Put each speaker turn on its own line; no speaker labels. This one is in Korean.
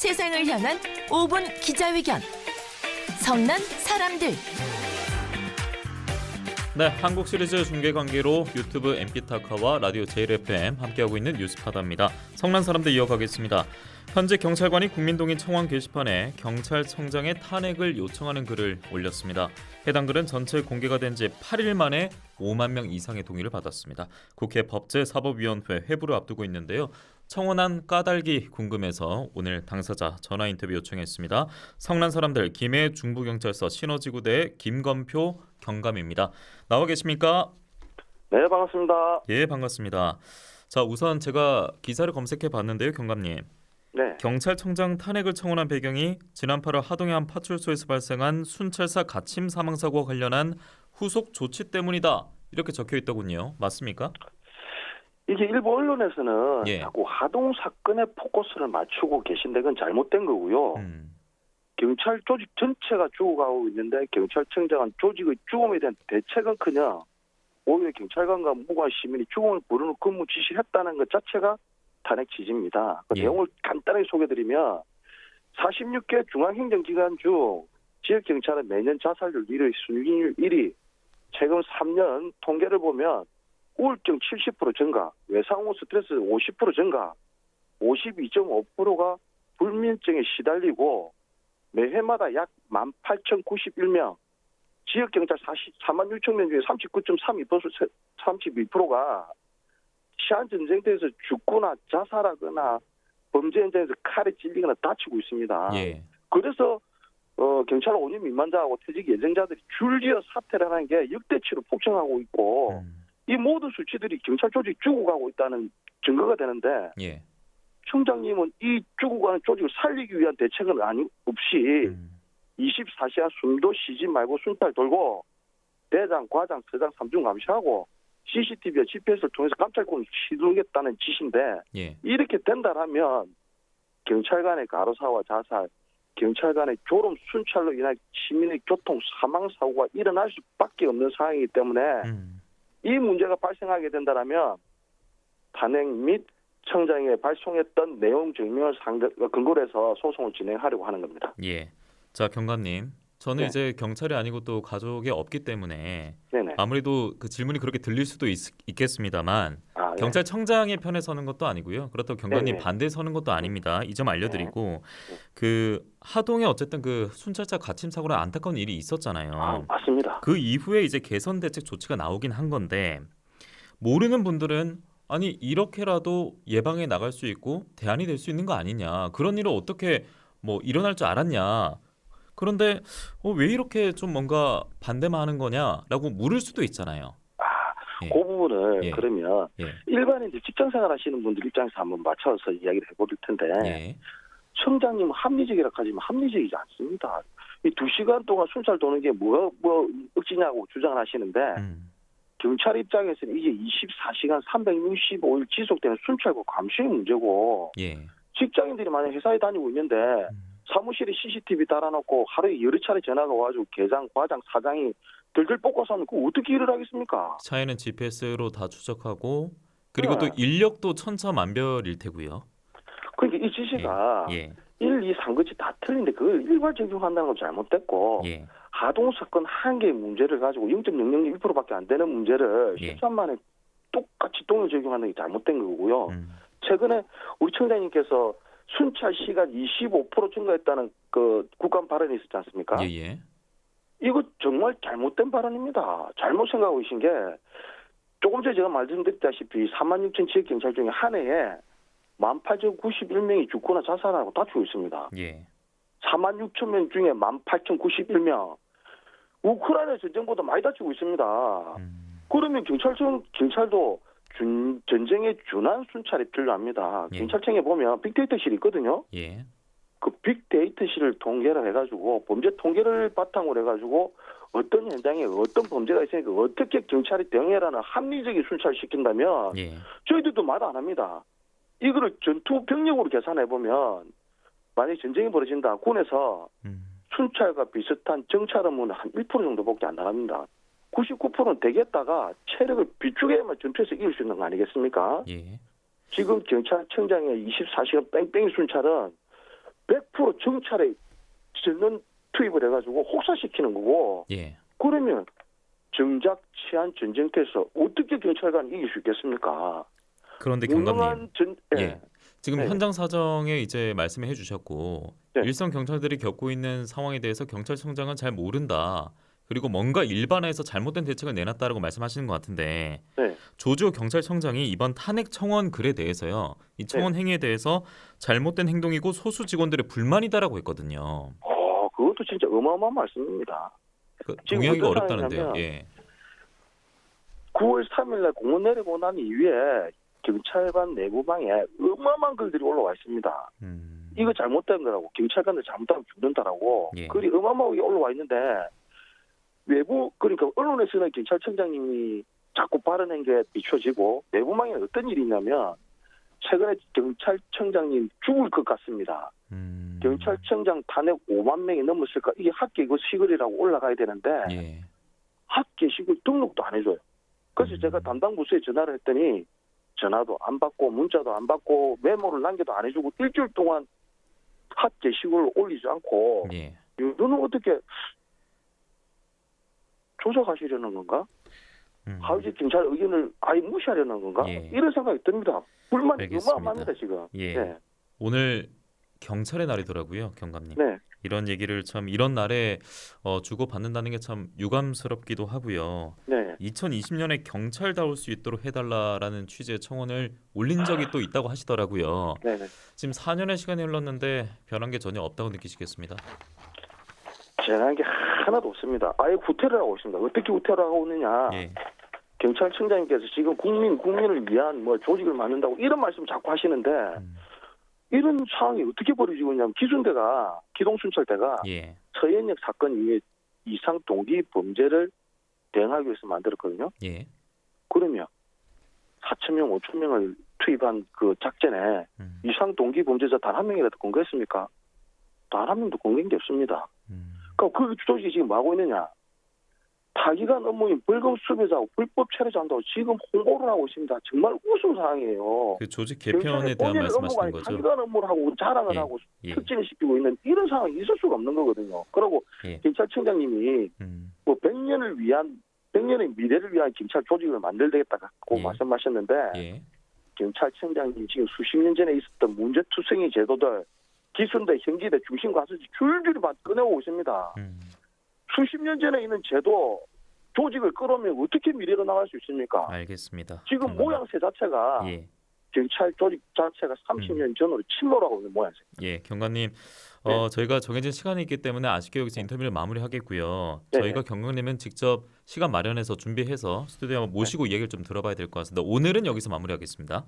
세상을 향한 5분 기자회견. 성난 사람들.
네, 한국 시리즈 중계 관계로 유튜브 MP타카와 라디오 JFM 함께하고 있는 뉴스파다입니다. 성난 사람들 이어가겠습니다. 현재 경찰관이 국민동인 청원 게시판에 경찰청장의 탄핵을 요청하는 글을 올렸습니다. 해당 글은 전체 공개가 된 지 8일 만에 5만 명 이상의 동의를 받았습니다. 국회 법제사법위원회 회부를 앞두고 있는데요. 청원안 까닭이 궁금해서 오늘 당사자 전화 인터뷰 요청했습니다. 성난 사람들 김해 중부경찰서 신어지구대 김건표 경감입니다. 나와 계십니까?
네, 반갑습니다.
예, 반갑습니다. 자, 우선 제가 기사를 검색해 봤는데요, 경감님.
네.
경찰청장 탄핵을 청원한 배경이 지난 8월 하동의 한 파출소에서 발생한 순찰사 가침 사망 사고와 관련한 후속 조치 때문이다. 이렇게 적혀 있더군요. 맞습니까?
이게 일부 언론에서는
예.
자꾸 하동 사건에 포커스를 맞추고 계신데 그건 잘못된 거고요.
음.
경찰 조직 전체가 죽어가고 있는데 경찰청장은 조직의 죽음에 대한 대책은커녕 오히려 경찰관과 무고한 시민이 죽음을 부르는 근무 지시를 했다는 것 자체가 탄핵 취지입니다. 그
예.
내용을 간단하게 소개드리면 46개 중앙행정기관 중 지역경찰은 매년 자살률 1위, 순위율 1위, 최근 3년 통계를 보면 우울증 70% 증가, 외상후 스트레스 50% 증가, 52.5%가 불면증에 시달리고 매해마다 약 18,091명, 지역경찰 44만 6천 명 중에 39.32% 32%가 시한전쟁터에서 죽거나 자살하거나 범죄 현장에서 칼에 찔리거나 다치고 있습니다.
예.
그래서 어, 경찰 5년 미만자하고 퇴직 예정자들이 줄지어 사퇴를 하는 게 역대치로 폭증하고 있고
음.
이 모든 수치들이 경찰 조직 죽어가고 있다는 증거가 되는데
예.
청장님은 이 죽어가는 조직을 살리기 위한 대책은 아니 없이
음.
24시간 숨도 쉬지 말고 순찰 돌고 대장, 과장, 서장 3중 감시하고 CCTV와 GPS를 통해서 감찰권을 휘두르겠다는 짓인데
예.
이렇게 된다면 경찰관의 가로사와 자살, 경찰관의 졸음 순찰로 인한 시민의 교통 사망 사고가 일어날 수밖에 없는 상황이기 때문에
음.
이 문제가 발생하게 된다면 탄핵 및 청장에 발송했던 내용 증명을 근거로 해서 소송을 진행하려고 하는 겁니다.
예. 자, 경감님. 저는
네.
이제 경찰이 아니고 또 가족이 없기 때문에
네네.
아무래도 그 질문이 그렇게 들릴 수도 있, 있겠습니다만
아, 네.
경찰청장의 편에 서는 것도 아니고요. 그렇다고 경관님
네네.
반대에 서는 것도 아닙니다. 이 점 알려드리고
네.
그 하동에 어쨌든 그 순찰차 가침 사고로 안타까운 일이 있었잖아요.
아, 맞습니다.
그 이후에 이제 개선 대책 조치가 나오긴 한 건데 모르는 분들은 아니 이렇게라도 예방해 나갈 수 있고 대안이 될 수 있는 거 아니냐 그런 일을 어떻게 뭐 일어날 줄 알았냐 그런데 어, 왜 이렇게 좀 뭔가 반대만 하는 거냐라고 물을 수도 있잖아요.
아,
예.
그 부분을
예.
그러면
예.
일반인들 직장생활 하시는 분들 입장에서 한번 맞춰서 이야기를 해볼 텐데
예.
청장님은 합리적이라 하지만 합리적이지 않습니다. 이 두 시간 동안 순찰 도는 게뭐뭐 억지냐고 주장을 하시는데
음.
경찰 입장에서는 이게 24시간 365일 지속되는 순찰과 감시의 문제고
예.
직장인들이 만약 회사에 다니고 있는데
음.
사무실에 CCTV 달아놓고 하루에 여러 차례 전화가 와가지고 계장, 과장, 사장이 들들 볶아서 하면 그거 어떻게 일을 하겠습니까?
차에는 GPS로 다 추적하고 그리고 또
네.
인력도 천차만별일 테고요.
그러니까 이 지시가
예.
1, 2, 3것이 다 틀린데 그걸 일괄 적용한다는 건 잘못됐고
예.
하동 사건 한 개의 문제를 가지고 0.001%밖에 안 되는 문제를
예.
13만에 똑같이 동일 적용하는 게 잘못된 거고요.
음.
최근에 우리 청장님께서 순찰 시간 25% 증가했다는 그 국감 발언이 있었지 않습니까?
예, 예.
이거 정말 잘못된 발언입니다. 잘못 생각하고 계신 게 조금 전에 제가 말씀드렸다시피 4만 6천 지역 경찰 중에 한 해에 18,091명이 죽거나 자살하고 다치고 있습니다.
예.
4만 6천 명 중에 18,091명 우크라이나 전쟁보다 많이 다치고 있습니다.
음.
그러면 경찰청 경찰도 준, 전쟁에 준한 순찰이 필요합니다.
예.
경찰청에 보면 빅데이터실이 있거든요.
예.
그 빅데이터실을 통계를 해가지고 범죄 통계를 바탕으로 해가지고 어떤 현장에 어떤 범죄가 있으니까 어떻게 경찰이 대응해라는 합리적인 순찰을 시킨다면
예.
저희들도 말 안 합니다. 이거를 전투 병력으로 계산해 보면 만약 전쟁이 벌어진다 군에서
음.
순찰과 비슷한 정찰 업무는 한 1% 정도밖에 안 나갑니다. 99%는 되겠다가 체력을 비축해야만 전투에서 이길 수 있는 거 아니겠습니까?
예.
지금 경찰청장의 24시간 뺑뺑이 순찰은 100% 정찰에 전면 투입을 해가지고 혹사시키는 거고
예.
그러면 정작 치안 전쟁터에서 어떻게 경찰관이 이길 수 있겠습니까?
그런데 경감님.
전 예.
예. 지금
네.
현장 사정에 이제 말씀해 주셨고
네.
일선 경찰들이 겪고 있는 상황에 대해서 경찰청장은 잘 모른다. 그리고 뭔가 일반화해서 잘못된 대책을 내놨다라고 말씀하시는 것 같은데
네.
조지호 경찰청장이 이번 탄핵 청원 글에 대해서요. 이 청원
네.
행위에 대해서 잘못된 행동이고 소수 직원들의 불만이다라고 했거든요.
어, 그것도 진짜 어마어마한 말씀입니다.
그
지금
동의하기가
어떤
어렵다는데요.
상황이냐면
예.
9월 3일날 공문 내리고 난 이후에 경찰관 내부방에 어마어마한 글들이 올라와 있습니다.
음.
이거 잘못된 거라고 경찰관들 잘못하면 죽는다라고
예.
글이 어마어마하게 올라와 있는데 외부 그러니까 언론에서는 경찰청장님이 자꾸 발언한 게 비춰지고 내부망에 어떤 일이 있냐면 최근에 경찰청장님 죽을 것 같습니다.
음.
경찰청장 탄핵 5만 명이 넘었을까 이게 학계 이거 시글이라고 올라가야 되는데
예.
학계 시글 등록도 안 해줘요. 그래서
음.
제가 담당 부서에 전화를 했더니 전화도 안 받고 문자도 안 받고 메모를 남겨도 안 해주고 일주일 동안 학계 시글을 올리지 않고
예.
이거는 어떻게 조작하시려는 건가?
음.
하위직 경찰 의견을 아예 무시하려는 건가?
예.
이런 생각이 듭니다. 불만이. 어마어마합니다 지금.
예.
네.
오늘 경찰의 날이더라고요, 경감님.
네.
이런 얘기를 참 이런 날에 어, 주고 받는다는 게 참 유감스럽기도 하고요.
네.
2020년에 경찰다울 수 있도록 해달라라는 취지의 청원을 올린 적이 또 있다고 하시더라고요.
네. 네.
지금 4년의 시간이 흘렀는데 변한 게 전혀 없다고 느끼시겠습니다.
재난 게 하나도 없습니다. 아예 구태를 하고 있습니다. 어떻게 구태를 하고 있느냐?
예,
경찰청장님께서 지금 국민 국민을 위한 뭐 조직을 만든다고 이런 말씀 자꾸 하시는데
음,
이런 상황이 어떻게 벌어지고 있냐면 기준대가 기동순찰대가
예,
서현역 사건 이후에 이상 동기 범죄를 대응하기 위해서 만들었거든요.
예,
그러면 4천 명, 5천 명을 투입한 그 작전에
음,
이상 동기 범죄자 단 한 명이라도 공개했습니까? 단 한 명도 공개한 게 없습니다.
음,
그러니까 그 조직이 지금 뭐 하고 있느냐? 타기관 업무인 벌금 수배자하고 불법 체류자한다고 지금 홍보를 하고 있습니다. 정말 우스운 상황이에요.
그 조직 개편에 대한 말씀하시는 거죠?
타기관 업무를 하고 자랑을
예,
하고
예,
특진을 시키고 있는 이런 상황이 있을 수가 없는 거거든요. 그리고
예.
경찰청장님이
음,
뭐 100년을 위한 100년의 미래를 위한 경찰 조직을 만들겠다고
예.
말씀하셨는데
예,
경찰청장님 지금 수십 년 전에 있었던 문제투성이 제도들 기순대, 형기대, 중심과서지 줄줄이 막 꺼내오고 있습니다.
음,
수십 년 전에 있는 제도 조직을 끌어오면 어떻게 미래로 나갈 수 있습니까?
알겠습니다.
지금
경감님.
모양새 자체가
예,
경찰 조직 자체가 30년 전으로 침몰하고 있는 모양새.
예, 경관님,
네.
어, 저희가 정해진 시간이 있기 때문에 아쉽게 여기서 인터뷰를 마무리하겠고요.
네.
저희가 경관님은 직접 시간 마련해서 준비해서 스튜디오에 모시고 이야기를 좀 들어봐야 될 것 같습니다. 오늘은 여기서 마무리하겠습니다.